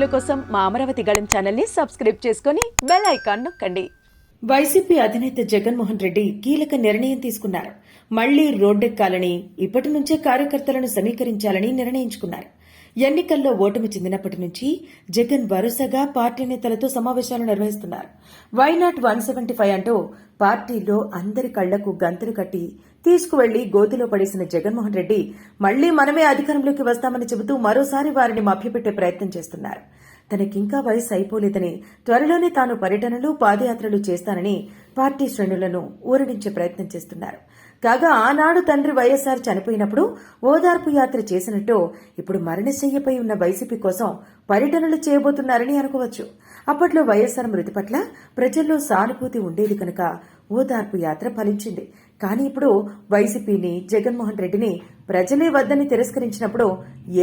వీడియోల కోసం మా అమరావతి గళం ఛానల్ని సబ్స్క్రైబ్ చేసుకొని బెల్ ఐకాన్ నొక్కండి. వైసీపీ అధినేత జగన్మోహన్ రెడ్డి కీలక నిర్ణయం తీసుకున్నారు. మళ్ళీ రోడ్డెక్కాలని ఇప్పటి నుంచే కార్యకర్తలను సమీకరించాలని నిర్ణయించుకున్నారు. ఎన్నికల్లో ఓటమి చెందినప్పటి నుంచి జగన్ వరుసగా పార్టీ నేతలతో సమావేశాలు నిర్వహిస్తున్నారు. వైనాట్ వన్ సెవెంటీ ఫైవ్ అంటూ పార్టీలో అందరి కళ్ళకు గంతులు కట్టి తీసుకువెళ్ళి గోతిలో పడేసిన జగన్మోహన్ రెడ్డి మళ్ళీ మనమే అధికారంలోకి వస్తామని చెబుతూ మరోసారి వారిని మభ్యపెట్టే ప్రయత్నం చేస్తున్నారు. తనకింకా వయసు అయిపోలేదని త్వరలోనే తాను పర్యటనలు పాదయాత్రలు చేస్తానని పార్టీ శ్రేణులను ఊరడించే ప్రయత్నం చేస్తున్నారు. కాగా ఆనాడు తండ్రి వైఎస్ఆర్ చనిపోయినప్పుడు ఓదార్పు యాత్ర చేసినట్టు ఇప్పుడు మరణశయ్యపై ఉన్న వైసీపీ కోసం పర్యటనలు చేయబోతున్నారని అనుకోవచ్చు. అప్పట్లో వైఎస్ఆర్ మృతి పట్ల ప్రజల్లో సానుభూతి ఉండేది కనుక ఓదార్పు యాత్ర ఫలించింది. కానీ ఇప్పుడు వైసీపీని జగన్మోహన్ రెడ్డిని ప్రజలే వద్దని తిరస్కరించినప్పుడు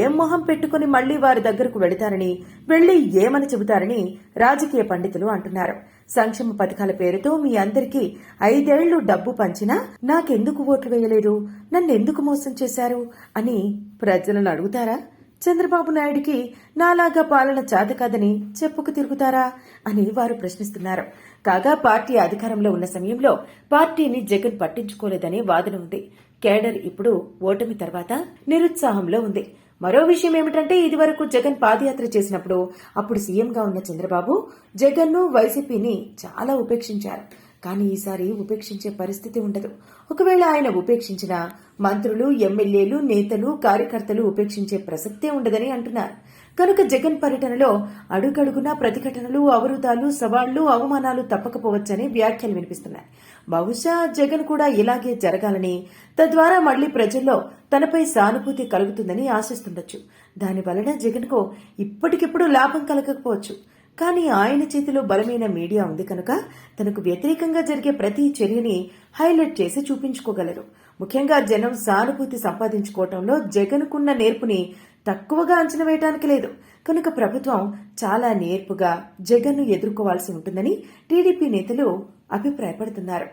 ఏం మొహం పెట్టుకుని మళ్ళీ వారి దగ్గరకు వెళతారని వెళ్ళి ఏమని చెబుతారని రాజకీయ పండితులు అంటున్నారు. సంక్షేమ పథకాల పేరుతో మీ అందరికీ ఐదేళ్ళు డబ్బు పంచినా నాకెందుకు ఓట్లు వేయలేదు? నన్నెందుకు మోసం చేశారు? అని ప్రజలను అడుగుతారా? చంద్రబాబు నాయుడికి నాలాగా పాలన చేత కాదని చెప్పుకు తిరుగుతారా? అని వారు ప్రశ్నిస్తున్నారు. కాగా పార్టీ అధికారంలో ఉన్న సమయంలో పార్టీని జగన్ పట్టించుకోలేదనే వాదన ఉంది. కేడర్ ఇప్పుడు ఓటమి తర్వాత నిరుత్సాహంలో ఉంది. మరో విషయం ఏమిటంటే ఇదివరకు జగన్ పాదయాత్ర చేసినప్పుడు అప్పుడు సీఎంగా ఉన్న చంద్రబాబు జగన్ను వైసీపీని చాలా ఉపేక్షించారు. కానీ ఈసారి ఉపేక్షించే పరిస్థితి ఉండదు. ఒకవేళ ఆయన ఉపేక్షించిన మంత్రులు ఎమ్మెల్యేలు నేతలు కార్యకర్తలు ఉపేక్షించే ప్రసక్తే ఉండదని అంటున్నారు. కనుక జగన్ పర్యటనలో అడుగడుగునా ప్రతిఘటనలు అవరోధాలు సవాళ్ళు అవమానాలు తప్పకపోవచ్చని వ్యాఖ్యలు వినిపిస్తున్నాయి. బహుశా జగన్ కూడా ఇలాగే జరగాలని తద్వారా మళ్ళీ ప్రజల్లో తనపై సానుభూతి కలుగుతుందని ఆశిస్తుండొచ్చు. దాని వలన జగన్కు ఇప్పటికిప్పుడు లాభం కలగకపోవచ్చు. కానీ ఆయన చేతిలో బలమైన మీడియా ఉంది కనుక తనకు వ్యతిరేకంగా జరిగే ప్రతి చర్యని హైలైట్ చేసి చూపించుకోగలరు. ముఖ్యంగా జనం సానుభూతి సంపాదించుకోవటంలో జగన్కున్న నేర్పుని తక్కువగా అంచనా వేయటానికి లేదు. కనుక ప్రభుత్వం చాలా నేర్పుగా జగన్ను ఎదుర్కోవాల్సి ఉంటుందని టీడీపీ నేతలు అభిప్రాయపడుతున్నారు.